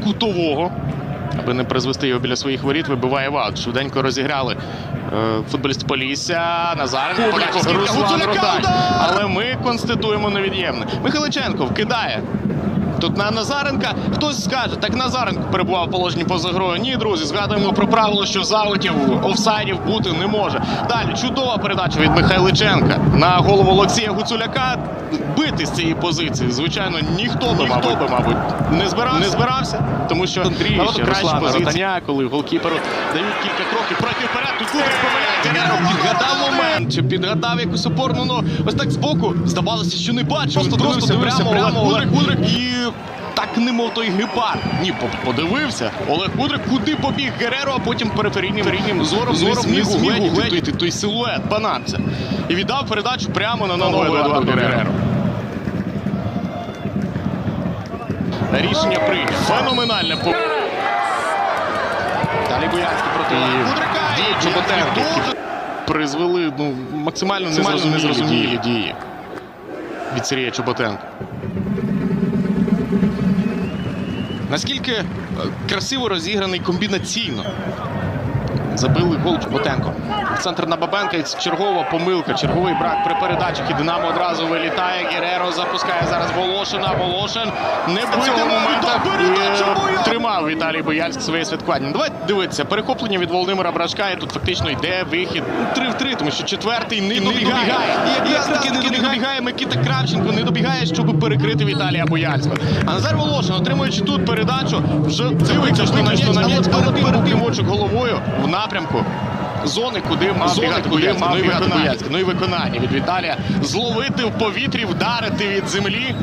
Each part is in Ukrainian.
кутового. Аби не призвести його біля своїх воріт, вибиває ват. Швиденько розіграли е, футболіст Полісся. Назаренко, Поляков, Руслан Рудач. Але ми конституємо невід'ємне. Михайличенко вкидає. Тут на Назаренка хтось скаже, так Назаренко перебував в положенні поза грою. Ні, друзі, згадуємо про правило, що заутів офсайдів бути не може. Далі чудова передача від Михайличенка на голову Олексія Гуцуляка. Бити з цієї позиції, звичайно, ніхто би, мабуть, би, мабуть, не збирався. Не збирався, тому що Андрій ще краща позиція, коли голкіперу дають кілька кроків проти вперед. Тут Кубик помиляється. Підгадав момент, чи підгадав якусь опорну. Ну ось так збоку здавалося, що не бачив. Просто дивився дивився прямо, прямо Олег Кудрик, Кудрик і так немов той гепард. Ні, подивився. Олег Кудрик, куди побіг Гереро, а потім периферійним периферійним зором, зором не зміг угледіти той силует панамця. І віддав передачу прямо на нового Едуарду Гереро. Рішення прийнято. Феноменальне по Далі Боянський проти Кудрика. дії І призвели ну, максимально незрозумілі, незрозумілі дії від Сергія Чоботенка. Наскільки е, красиво розіграний комбінаційно. Забили гол Чоботенко. Центр на Бабенка і чергова помилка, черговий брак при передачах. І Динамо одразу вилітає. Гереро запускає зараз Волошина. Волошин не в цього моменту і, тримав Віталій Бояльськ своє святкування. Давайте дивитися. Перехоплення від Володимира Брашка. І тут фактично йде вихід 3 в 3, тому що четвертий не добігає. І якраз таки не добігає Микита Кравченко, не добігає, щоб перекрити Віталія Бояльського. А Назар Волошин, отримуючи тут передачу, вже дивиться, що на м'яч, м'яч перед тим головою в напрямку. Зони, куди мав Зони, бігати куди Бояльський. мав ну, і виконання. Ну і виконання від Віталія. Зловити в повітрі, вдарити від землі.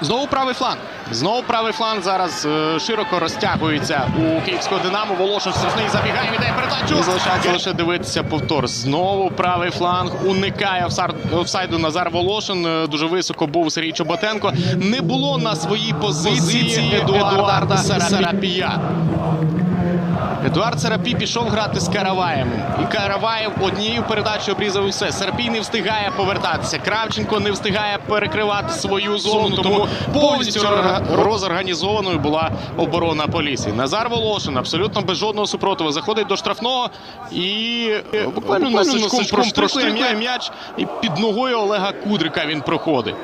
Знову правий фланг. Знову правий фланг зараз е, широко розтягується у київського Динамо. Волошин страшний забігає, віддає передачу. І залишається лише дивитися повтор. Знову правий фланг уникає офсайду Назар Волошин. Е, Дуже високо був Сергій Чоботенко. Не було на своїй позиції Едуарда Сарапія. Едуард Сарапій пішов грати з Караваєм. І Караваєв однією передачею обрізав усе. Сарапій не встигає повертатися. Кравченко не встигає перекривати свою зону. Тому повністю розорганізованою була оборона Полісі. Назар Волошин абсолютно без жодного супротиву заходить до штрафного і е, буквально носочком проштрикує м'яч. І під ногою Олега Кудрика він проходить.